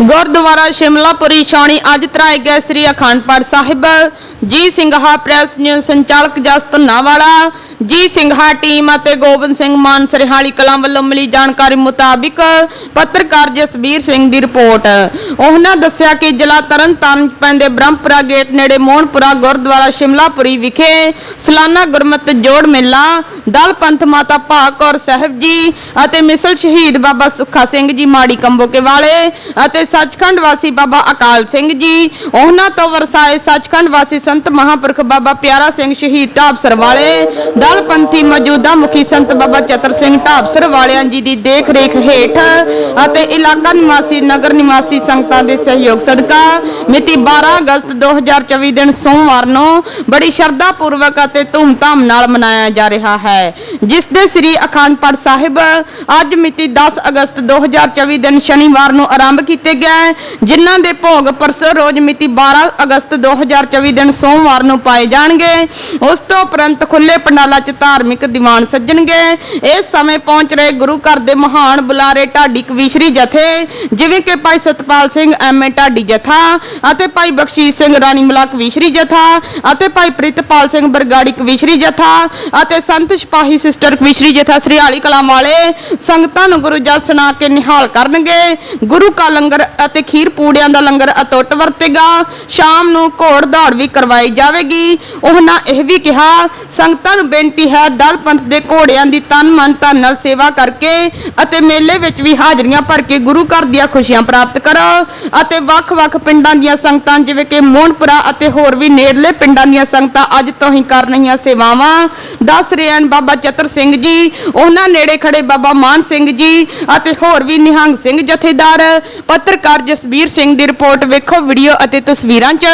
ਗੁਰਦੁਆਰਾ ਸ਼ਿਮਲਾਪੁਰੀ ਛਾਉਣੀ ਅੱਜ ਤਰਾਏ ਗਏ ਸ੍ਰੀ ਅਖੰਡ ਪਾਠ ਸਾਹਿਬ। ਜੀ ਸਿੰਘਾ ਪ੍ਰੈਸ ਨਿਊਜ਼ ਸੰਚਾਲਕ ਜਸ ਧੁੰਨਾਵਾਲਾ ਜੀ ਸਿੰਘਾ ਟੀਮ ਅਤੇ ਗੋਬਿੰਦ ਸਿੰਘ ਮਾਨ ਸਰਹਾਲੀ ਕਲਾਂ ਵੱਲੋਂ ਮਿਲੀ ਜਾਣਕਾਰੀ ਮੁਤਾਬਿਕ ਪੱਤਰਕਾਰ ਜਸਬੀਰ ਸਿੰਘ ਦੀ ਰਿਪੋਰਟ। ਉਹਨਾਂ ਦੱਸਿਆ ਕਿ ਜ਼ਿਲ੍ਹਾ ਤਰਨਤਾਰਨ 'ਚ ਪੈਂਦੇ ਬ੍ਰਹਮਪੁਰਾ ਗੇਟ ਨੇੜੇ ਮੋਹਨਪੁਰਾ ਗੁਰਦੁਆਰਾ ਸ਼ਿਮਲਾਪੁਰੀ ਵਿਖੇ ਸਾਲਾਨਾ ਗੁਰਮਤਿ ਜੋੜ ਮੇਲਾ, ਦਲ ਪੰਥ ਮਾਤਾ ਭਾਗ ਕੌਰ ਸਾਹਿਬ ਜੀ ਅਤੇ ਮਿਸਲ ਸ਼ਹੀਦ ਬਾਬਾ ਸੁੱਖਾ ਸਿੰਘ ਜੀ ਮਾੜੀ ਕੰਬੋਕੇ ਵਾਲੇ ਅਤੇ ਸੱਚਖੰਡ ਵਾਸੀ ਬਾਬਾ ਅਕਾਲ ਸਿੰਘ ਜੀ, ਉਹਨਾਂ ਤੋਂ ਵਰਸਾਏ ਸੱਚਖੰਡ ਵਾਸੀ ਸੰਤ ਮਹਾਂਪੁਰਖ ਬਾਬਾ ਪਿਆਰਾ ਸਿੰਘ ਸ਼ਹੀਦ ਢਾਬਸਰ ਵਾਲੇ ਦਲ ਪੰਥੀ ਮੌਜੂਦਾ ਮੁਖੀ ਸੰਤ ਬਾਬਾ ਚਤਰ ਸਿੰਘ ਢਾਬਸਰ ਵਾਲਿਆਂ ਜੀ ਦੀ ਦੇਖ ਰੇਖ ਹੇਠ ਅਤੇ ਇਲਾਕਾ ਨਿਵਾਸੀ ਨਗਰ ਨਿਵਾਸੀ ਸੰਗਤਾਂ ਦੇ ਸਹਿਯੋਗ ਸਦਕਾ ਮਿਤੀ 12 ਅਗਸਤ 2024 ਦਿਨ ਸੋਮਵਾਰ ਨੂੰ ਬੜੀ ਸ਼ਰਧਾ ਪੂਰਵਕ ਅਤੇ ਧੂਮਧਾਮ ਨਾਲ ਮਨਾਇਆ ਜਾ ਰਿਹਾ ਹੈ। ਜਿਸ ਦੇ ਸ੍ਰੀ ਅਖੰਡ ਪਾਠ ਸਾਹਿਬ ਅੱਜ ਮਿਤੀ 10 ਅਗਸਤ 2024 ਦਿਨ ਸ਼ਨੀਵਾਰ ਨੂੰ ਆਰੰਭ ਕੀਤੇ ਗਏ ਜਿਨ੍ਹਾਂ ਦੇ ਭੋਗ ਪਰਸੋਂ ਰੋਜ਼ ਮਿਤੀ 12 ਅਗਸਤ 2024 ਦਿਨ ਸੋਮਵਾਰ ਨੂੰ ਪਾਏ ਜਾਣਗੇ। ਉਸ ਤੋਂ ਉਪਰੰਤ ਖੁੱਲੇ ਪੰਡਾਲਾਂ 'ਚ ਧਾਰਮਿਕ ਦੀਵਾਨ ਸੱਜਣਗੇ। ਇਸ ਸਮੇਂ ਪਹੁੰਚ ਰਹੇ ਗੁਰੂ ਘਰ ਦੇ ਮਹਾਨ ਬੁਲਾਰੇ ਢਾਡੀ ਕਵੀਸ਼ਰੀ ਜਥੇ, ਜਿਵੇਂ ਕਿ ਭਾਈ ਸਤਪਾਲ ਸਿੰਘ ਐਮਏ ਢਾਡੀ ਜਥਾ ਅਤੇ ਭਾਈ ਬਖਸ਼ੀਸ਼ ਸਿੰਘ ਰਾਣੀ ਮਲਾ ਕਵੀਸ਼ਰੀ ਜਥਾ ਅਤੇ ਭਾਈ ਪ੍ਰਿਤਪਾਲ ਸਿੰਘ ਬਰਗਾੜੀ ਕਵੀਸ਼ਰੀ ਜਥਾ ਅਤੇ ਸੰਤ ਸਿਪਾਹੀ ਸਿਸਟਰ ਕਵੀਸ਼ਰੀ ਜਥਾ ਸ੍ਰੀਹਾਲੀ ਕਲਾਂ ਵਾਲੇ ਸੰਗਤਾਂ ਨੂੰ ਗੁਰੂ ਜਸ ਸੁਣਾ ਕੇ ਨਿਹਾਲ ਕਰਨਗੇ। ਗੁਰੂ ਕਾ ਲੰਗਰ ਅਤੇ ਖੀਰ ਪੂੜਿਆਂ ਦਾ ਲੰਗਰ ਅਤੁੱਟ ਵਰਤੇਗਾ। ਸ਼ਾਮ ਨੂੰ ਘੋੜ ਦੌੜ ਵੀ ਕਰਵਾਈ ਜਾਵੇਗੀ। ਉਹਨਾਂ ਇਹ ਵੀ ਕਿਹਾ, ਸੰਗਤਾਂ ਨੂੰ ਬੇਨਤੀ ਹੈ, ਦਲ ਪੰਥ ਦੇ ਘੋੜਿਆਂ ਦੀ ਤਨ ਮਨ ਧਨ ਨਾਲ ਸੇਵਾ ਕਰਕੇ ਅਤੇ ਮੇਲੇ ਵਿੱਚ ਵੀ ਹਾਜ਼ਰੀਆਂ ਭਰ ਕੇ ਗੁਰੂ ਘਰ ਦੀਆਂ ਖੁਸ਼ੀਆਂ ਪ੍ਰਾਪਤ ਕਰੋ ਅਤੇ ਵੱਖ-ਵੱਖ ਪਿੰਡਾਂ ਦੀਆਂ ਸੰਗਤਾਂ, ਜਿਵੇਂ ਕਿ ਮੋਹਨਪੁਰਾ ਅਤੇ ਹੋਰ ਵੀ ਨੇੜਲੇ ਪਿੰਡਾਂ ਦੀਆਂ ਸੰਗਤਾਂ ਅੱਜ ਤੋਂ ਹੀ ਕਰ ਰਹੀਆਂ ਸੇਵਾਵਾਂ। ਦੱਸ ਰਹੇ ਹਨ ਬਾਬਾ ਚਤਰ ਸਿੰਘ ਜੀ, ਉਹਨਾਂ ਨੇੜੇ ਖੜੇ ਬਾਬਾ ਮਾਨ ਸਿੰਘ ਜੀ ਅਤੇ ਹੋਰ ਵੀ ਨਿਹੰਗ ਸਿੰਘ ਜਥੇਦਾਰ। ਪੱਤਰ ਪੱਤਰਕਾਰ ਜਸਬੀਰ ਸਿੰਘ ਦੀ ਰਿਪੋਰਟ ਵੇਖੋ, ਵੀਡੀਓ ਅਤੇ ਤਸਵੀਰਾਂ 'ਚ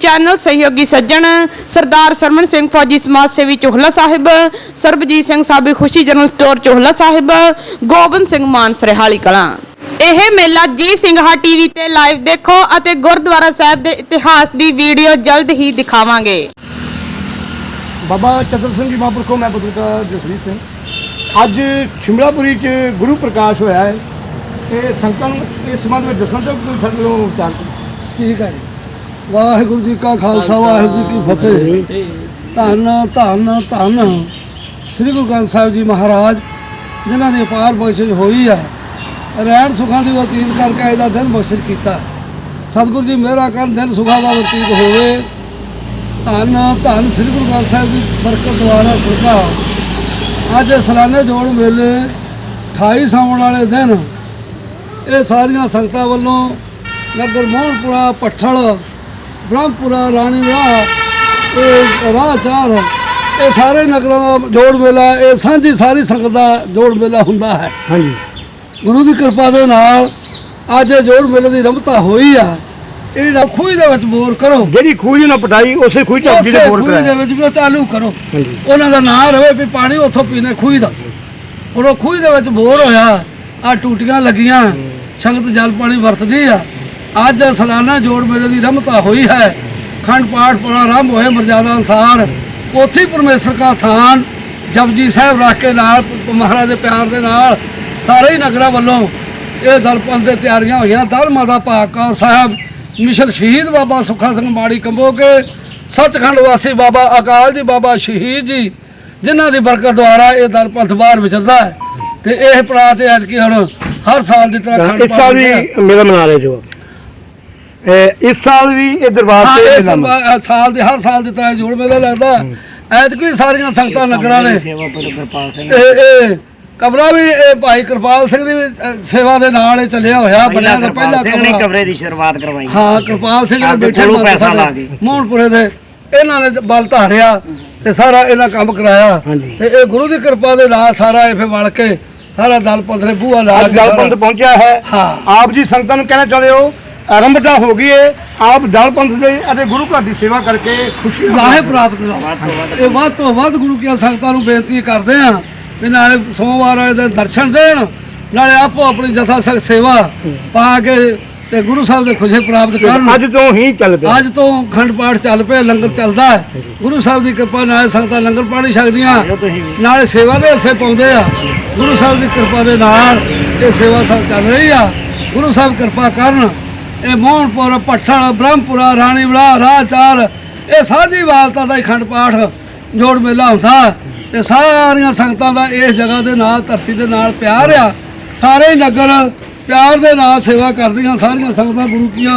ਚੈਨਲ ਸਹਿਯੋਗੀ ਸੱਜਣ ਸਰਦਾਰ ਸਰਮਨ ਸਿੰਘ ਫੌਜੀ ਸਮਾਜ ਸੇਵੀ ਚੋਹਲਾ ਸਾਹਿਬ, ਸਰਬਜੀਤ ਸਿੰਘ ਸਾਬੀ ਖੁਸ਼ੀ ਜਨਰਲ ਸਟੋਰ ਚੋਹਲਾ ਸਾਹਿਬ, ਗੋਬਿੰਦ ਸਿੰਘ ਮਾਨ ਸਰਹਾਲੀ ਕਲਾਂ। ਇਹ ਮੇਲਾ ਜੀ ਸਿੰਘਾ ਟੀਵੀ ਤੇ ਲਾਈਵ ਦੇਖੋ ਅਤੇ ਗੁਰਦੁਆਰਾ ਸਾਹਿਬ ਦੇ ਇਤਿਹਾਸ ਦੀ ਵੀਡੀਓ ਜਲਦ ਹੀ ਦਿਖਾਵਾਂਗੇ। ਬਾਬਾ ਚਤਰ ਸਿੰਘ ਜੀ ਮਹਾਂਪੁਰਖੋਂ ਮੈਂ ਪੱਤਰਕਾਰ ਜਸਵੀਰ ਸਿੰਘ। ਅੱਜ ਸ਼ਿਮਲਾਪੁਰੀ 'ਚ ਗੁਰੂ ਪ੍ਰਕਾਸ਼ ਹੋਇਆ ਹੈ। ਤੇ ਸੰਗਤਾਂ ਨੂੰ ਇਸ ਸੰਬੰਧ ਵਿੱਚ ਦੱਸਣ ਤੋਂ ਕੋਈ ਸਾਡੇ ਨੂੰ ਵਿਚਾਰ। ਠੀਕ ਹੈ ਜੀ। ਵਾਹਿਗੁਰੂ ਜੀ ਕਾ ਖਾਲਸਾ ਵਾਹਿਗੁਰੂ ਜੀ ਕੀ ਫਤਿਹ। ਧੰਨ ਧੰਨ ਧੰਨ ਸ੍ਰੀ ਗੁਰੂ ਗ੍ਰੰਥ ਸਾਹਿਬ ਜੀ ਮਹਾਰਾਜ ਜਿਨ੍ਹਾਂ ਦੀ ਅਪਾਰ ਬਖਸ਼ਿਸ਼ ਹੋਈ ਹੈ ਰਹਿਣ ਸੁਖਾਂ ਦੀ ਬਤੀਤ ਕਰਕੇ ਇਹਦਾ ਦਿਨ ਬਖਸ਼ਿਸ਼ ਕੀਤਾ। ਸਤਿਗੁਰੂ ਜੀ ਮੇਰਾ ਕਰਨ ਦਿਨ ਸੁਖਾਂ ਦਾ ਬਤੀਤ ਹੋਵੇ। ਧੰਨ ਧੰਨ ਸ੍ਰੀ ਗੁਰੂ ਗ੍ਰੰਥ ਸਾਹਿਬ ਦੀ ਬਰਕਤ ਦੁਆਰਾ ਸਦਕਾ ਅੱਜ ਸਲਾਨੇ ਜੋੜ ਮੇਲੇ 28 ਸਾਵਣ ਵਾਲੇ ਦਿਨ ਇਹ ਸਾਰੀਆਂ ਸੰਗਤਾਂ ਵੱਲੋਂ ਨਗਰ ਮੋਹਨਪੁਰਾ ਪੱਠਲ ਬ੍ਰਹਮਪੁਰਾ ਰਾਣੀਵਾਲਾ ਇਹ ਰਾਹ ਚਾਰ ਇਹ ਸਾਰੇ ਨਗਰਾਂ ਦਾ ਜੋੜ ਮੇਲਾ ਇਹ ਸਾਂਝੀ ਸਾਰੀ ਸੰਗਤ ਦਾ ਜੋੜ ਮੇਲਾ ਹੁੰਦਾ ਹੈ। ਹਾਂਜੀ। ਗੁਰੂ ਦੀ ਕਿਰਪਾ ਦੇ ਨਾਲ ਅੱਜ ਇਹ ਜੋੜ ਮੇਲੇ ਦੀ ਰਮਤਾ ਹੋਈ ਆ। ਇਹ ਨਾ ਖੂਹੀ ਦੇ ਵਿੱਚ ਬੋਰ ਕਰੋ। ਜਿਹੜੀ ਖੂਹ ਨਾ ਪਟਾਈ ਉਸੇ ਖੂਹ 'ਚ ਅੱਗੇ ਦੇ ਬੋਰ ਖੂਹੀ ਦੇ ਵਿੱਚ ਵੀ ਉਹ ਚਾਲੂ ਕਰੋ। ਉਹਨਾਂ ਦਾ ਨਾਂ ਰਵੇ ਵੀ ਪਾਣੀ ਉੱਥੋਂ ਪੀਣੇ ਖੂਹੀ ਦਾ। ਉਹ ਖੂਹੀ ਦੇ ਵਿੱਚ ਬੋਰ ਹੋਇਆ ਆ ਟੂਟੀਆਂ ਲੱਗੀਆਂ। ਸੰਗਤ ਜਲ ਪਾਣੀ ਵਰਤਦੀ ਆ। ਅੱਜ ਸਾਲਾਨਾ ਜੋੜ ਮੇਲੇ ਦੀ ਰਮਤਾ ਹੋਈ ਹੈ। ਖੰਡ ਪਾਠ ਪ੍ਰਾਰੰਭ ਹੋਏ ਮਰਜ਼ਾਦਾ ਅਨਸਾਰ। ਉੱਥੇ ਹੀ ਪਰਮੇਸ਼ਰ ਦਾ ਥਾਨ ਜਪਜੀ ਸਾਹਿਬ ਰੱਖ ਕੇ ਨਾਲ ਮਹਾਰਾਜ ਦੇ ਪਿਆਰ ਦੇ ਨਾਲ ਸਾਰੇ ਹੀ ਨਗਰਾਂ ਵੱਲੋਂ ਇਹ ਦਲਪੰਥ ਦੇ ਤਿਆਰੀਆਂ ਹੋਈਆਂ। ਦਲ ਮਾਤਾ ਪਾਕਾ ਸਾਹਿਬ, ਮਿਸ਼ਨ ਸ਼ਹੀਦ ਬਾਬਾ ਸੁੱਖਾ ਸਿੰਘ ਮਾੜੀ ਕੰਬੋਗੇ, ਸੱਚਖੰਡ ਵਾਸੀ ਬਾਬਾ ਅਕਾਲ ਜੀ, ਬਾਬਾ ਸ਼ਹੀਦ ਜੀ, ਜਿਨ੍ਹਾਂ ਦੀ ਬਰਕਤ ਦੁਆਰਾ ਇਹ ਦਲ ਪੰਥ ਬਾਹਰ ਵਿਚਰਦਾ ਹੈ। ਤੇ ਇਹ ਪੜਾ ਤੇ ਅੱਜ ਕੀ ਹੁਣ ਹਰ ਸਾਲ ਦੀ ਤਰ੍ਹਾਂ ਇਸ ਸਾਲ। ਵੀ ਮੇਲਾ ਮਨਾ ਰਹੇ ਜੋ ਇਹ ਇਸ ਸਾਲ ਵੀ ਇਹ ਦਰਬਾਰ ਤੇ ਸਾਲ ਦੇ ਹਰ ਸਾਲ ਦੀ ਤਰ੍ਹਾਂ ਜੋੜ ਮੇਲਾ ਲੱਗਦਾ। ਐਤਕੀ ਸਾਰੀਆਂ ਸੰਗਤਾਂ ਨਗਰਾਂ ਨੇ। ਇਹ ਕਬਰਾਂ ਵੀ ਇਹ ਭਾਈ ਕਿਰਪਾਲ ਸਿੰਘ ਦੀ ਸੇਵਾ ਦੇ ਨਾਲ ਇਹ ਚੱਲਿਆ ਹੋਇਆ। ਬਣਿਆ ਤਾਂ ਪਹਿਲਾ ਸਿੰਘ ਨੇ ਕਮਰਾ। ਕਮਰੇ ਦੀ ਸ਼ੁਰੂਆਤ ਕਰਵਾਈ। ਹਾਂ ਕਿਰਪਾਲ ਸਿੰਘ ਨੇ ਬੈਠੇ ਪੈਸਾ ਲਾ ਕੇ। ਮੋਹਨਪੁਰੇ ਦੇ। ਇਹਨਾਂ ਨੇ ਬਲ ਧਾਰਿਆ ਤੇ ਸਾਰਾ ਇਹਨਾਂ ਕੰਮ ਕਰਾਇਆ। ਤੇ ਇਹ ਗੁਰੂ ਦੀ ਕਿਰਪਾ ਦੇ ਨਾਲ ਸਾਰਾ ਇਹ ਫੇ ਵਲ ਕੇ ਸਾਰਾ ਦਲ ਪੰਥ ਨੇ ਬੂਹਾ ਲਾ ਅੱਜ ਕੇ ਦਲ ਪੰਥ ਪਹੁੰਚਿਆ ਹੈ ਹਾਂ। ਆਪ ਜੀ ਸੰਗਤਾਂ ਨੂੰ ਕਹਿਣਾ ਚਾਹੁੰਦੇ ਹੋ ਆਰੰਭਤਾ ਹੋ ਗਈ ਹੈ ਆਪ ਦਲ ਪੰਥ ਦੇ ਅਤੇ ਗੁਰੂ ਘਰ ਦੀ ਸੇਵਾ ਕਰਕੇ ਖੁਸ਼ੀ ਲਾਹੇ ਪ੍ਰਾਪਤ ਵੱਧ ਇਹ ਵੱਧ ਤੋਂ ਵੱਧ ਗੁਰੂ ਕੀ ਸੰਗਤਾਂ ਨੂੰ ਬੇਨਤੀ ਕਰਦੇ ਆ ਵੀ ਨਾਲੇ ਸੋਮਵਾਰ ਵਾਲੇ ਦਿਨ ਦਰਸ਼ਨ ਦੇਣ ਨਾਲੇ ਆਪੋ ਆਪਣੀ ਜਥਾ ਸੇਵਾ ਪਾ ਕੇ ਤੇ ਗੁਰੂ ਸਾਹਿਬ ਦੇ ਖੁਸ਼ੇ ਪ੍ਰਾਪਤ ਕਰਨ। ਅੱਜ ਤੋਂ ਹੀ ਚੱਲ ਪਿਆ। ਅੱਜ ਤੋਂ ਖੰਡ ਪਾਠ ਚੱਲ ਪਿਆ ਲੰਗਰ ਚੱਲਦਾ ਹੈ। ਗੁਰੂ ਸਾਹਿਬ ਦੀ ਕਿਰਪਾ ਨਾਲ ਸੰਗਤਾਂ ਲੰਗਰ ਪਾਣੀ ਛਕਦੀਆਂ। ਨਾਲੇ ਸੇਵਾ ਦੇ ਹਿੱਸੇ ਪਾਉਂਦੇ ਆ। ਗੁਰੂ ਸਾਹਿਬ ਦੀ ਕਿਰਪਾ ਦੇ ਨਾਲ ਇਹ ਸੇਵਾ ਸਭ ਚੱਲ ਰਹੀ ਆ। ਗੁਰੂ ਸਾਹਿਬ ਕਿਰਪਾ ਕਰਨ। ਇਹ ਮੋਹਨਪੁਰ ਪੱਠਲ ਬ੍ਰਹਮਪੁਰਾ ਰਾਣੀਵਾਲਾ ਰਾਹਚਾਰ ਇਹ ਸਾਡੀ ਵਾਲਤਾ ਦਾ ਹੀ ਖੰਡ ਪਾਠ ਜੋੜ ਮੇਲਾ ਹੁੰਦਾ ਤੇ ਸਾਰੀਆਂ ਸੰਗਤਾਂ ਦਾ ਇਸ ਜਗ੍ਹਾ ਦੇ ਨਾਲ ਧਰਤੀ ਦੇ ਨਾਲ ਪਿਆਰ ਆ। ਸਾਰੇ ਨਗਰ ਪਿਆਰ ਦੇ ਨਾਲ ਸੇਵਾ ਕਰਦੀਆਂ ਸਾਰੀਆਂ ਸੰਗਤਾਂ ਗੁਰੂ ਕੀਆਂ।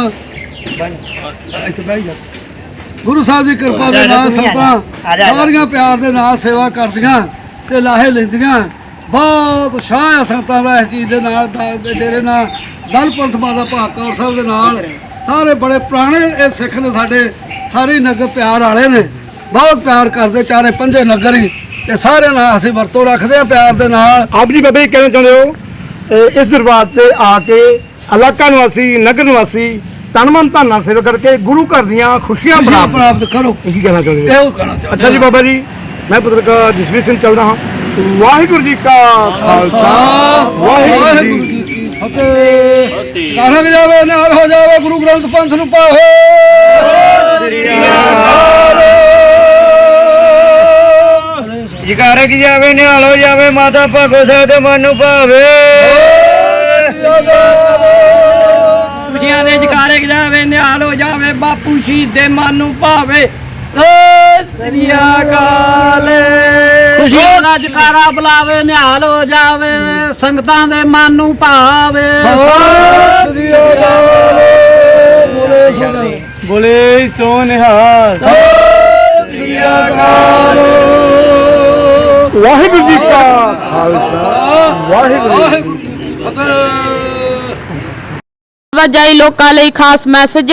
ਗੁਰੂ ਸਾਹਿਬ ਦੀ ਕਿਰਪਾ ਦੇ ਨਾਲ ਸੰਗਤਾਂ ਸਾਰੀਆਂ ਪਿਆਰ ਦੇ ਨਾਲ ਸੇਵਾ ਕਰਦੀਆਂ ਤੇ ਲਾਹੇ ਲੈਂਦੀਆਂ। ਬਹੁਤ ਉਤਸ਼ਾਹ ਹੈ ਸੰਗਤਾਂ ਦਾ ਇਸ ਚੀਜ਼ ਦੇ ਨਾਲ ਡੇਰੇ ਨਾਲ। ਦਲ ਪੰਥ ਮਾਤਾ ਭਾਗ ਕੌਰ ਸਾਹਿਬ ਦੇ ਨਾਲ। ਸਾਰੇ ਬੜੇ ਪੁਰਾਣੇ ਇਹ ਸਿੱਖ ਨੇ ਸਾਡੇ ਸਾਰੇ ਨਗਰ ਪਿਆਰ ਵਾਲੇ ਨੇ। ਬਹੁਤ ਪਿਆਰ ਕਰਦੇ ਚਾਰੇ ਪੰਜੇ ਨਗਰ ਹੀ। ਤੇ ਸਾਰਿਆਂ ਨਾਲ ਅਸੀਂ ਵਰਤੋਂ ਰੱਖਦੇ ਆ ਪਿਆਰ ਦੇ ਨਾਲ। ਆਪ ਜੀ ਬਾਬਾ ਜੀ ਕਹਿਣਾ ਚਾਹੁੰਦੇ ਹੋ? ਇਸ ਦਰਬਾਰ ਤੇ ਆ ਕੇ ਇਲਾਕਾ ਨਿਵਾਸੀ ਨਗਰ ਨਿਵਾਸੀ ਤਨ ਮਨ ਧਨ ਸੇਵਾ ਕਰਕੇ ਗੁਰੂ ਘਰ ਦੀਆਂ ਖੁਸ਼ੀਆਂ ਪ੍ਰਾਪਤ ਕਰੋ। ਕੀ ਕਹਿਣਾ ਚਾਹੁੰਦੇ ਹੋ ਇਹੋ ਕਹਿਣਾ ਚਾਹੁੰਦਾ ਅੱਛਾ ਜੀ ਬਾਬਾ ਜੀ ਮੈਂ ਪੱਤਰਕਾਰ ਜਸਵੀਰ ਸਿੰਘ ਚੱਲਦਾ ਹਾਂ। ਵਾਹਿਗੁਰੂ ਜੀ ਕਾ ਖਾਲਸਾ। ਵਾਹਿਗੁਰੂ ਜੀ ਕੀ ਫਤਿਹ। ਕਾਹਨ ਜਾਵੇ ਨਾਲ ਹੋ ਜਾਵੇ ਗੁਰੂ ਗ੍ਰੰਥ ਪੰਥ ਨੂੰ ਜਕਾਰੇ ਕੀ ਜਾਵੇ ਨਿਹਾਲ ਹੋ ਜਾਵੇ ਮਾਤਾ ਭਾਗੋ ਸਾਹਿਬ ਦੇ ਮਨ ਨੂੰ ਭਾਵੇ। ਖੁਸ਼ੀਆਂ ਦੇ ਜਕਾਰੇ ਜਾਵੇ ਨਿਹਾਲ ਹੋ ਜਾਵੇ ਬਾਪੂ ਸ਼ਹੀਦ ਦੇ ਮਨ ਨੂੰ ਭਾਵੇ। ਸਤਿ ਸ੍ਰੀ ਅਕਾਲ। ਖੁਸ਼ੀਆਂ ਦਾ ਜਕਾਰਾ ਬੁਲਾਵੇ ਨਿਹਾਲ ਹੋ ਜਾਵੇ ਸੰਗਤਾਂ ਦੇ ਮਨ ਨੂੰ ਭਾਵੇ। ਅਕਾਲ ਬੋਲੇ ਸੋ ਨਿਹਾਲ। ਸ੍ਰੀ ਅਕਾਲ। ਵਾਹਿਗੁਰੂ ਜੀ ਕਾ ਖਾਲਸਾ ਵਾਹਿਗੁਰੂ ਵਾਹਿਗੁਰੂ ਜੀ ਕੀ ਫਤਿਹ। ਆਵਾਜਾਈ ਲੋਕਾਂ ਲਈ ਖਾਸ ਮੈਸੇਜ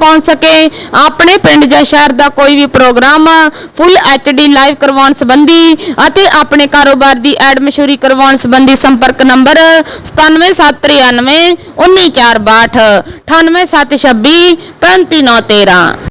ਪਹੁੰਚ ਸਕੇ। ਆਪਣੇ ਪਿੰਡ ਜਾਂ ਸ਼ਹਿਰ ਦਾ ਕੋਈ ਵੀ ਪ੍ਰੋਗਰਾਮ ਫੁੱਲ ਐਚਡੀ ਲਾਈਵ ਕਰਵਾਉਣ ਸੰਬੰਧੀ ਅਤੇ ਆਪਣੇ ਕਾਰੋਬਾਰ ਦੀ ਐਡ ਮਸ਼ਹੂਰੀ ਕਰਵਾਉਣ ਸੰਬੰਧੀ ਸੰਪਰਕ ਨੰਬਰ 97793 19462 98726 35913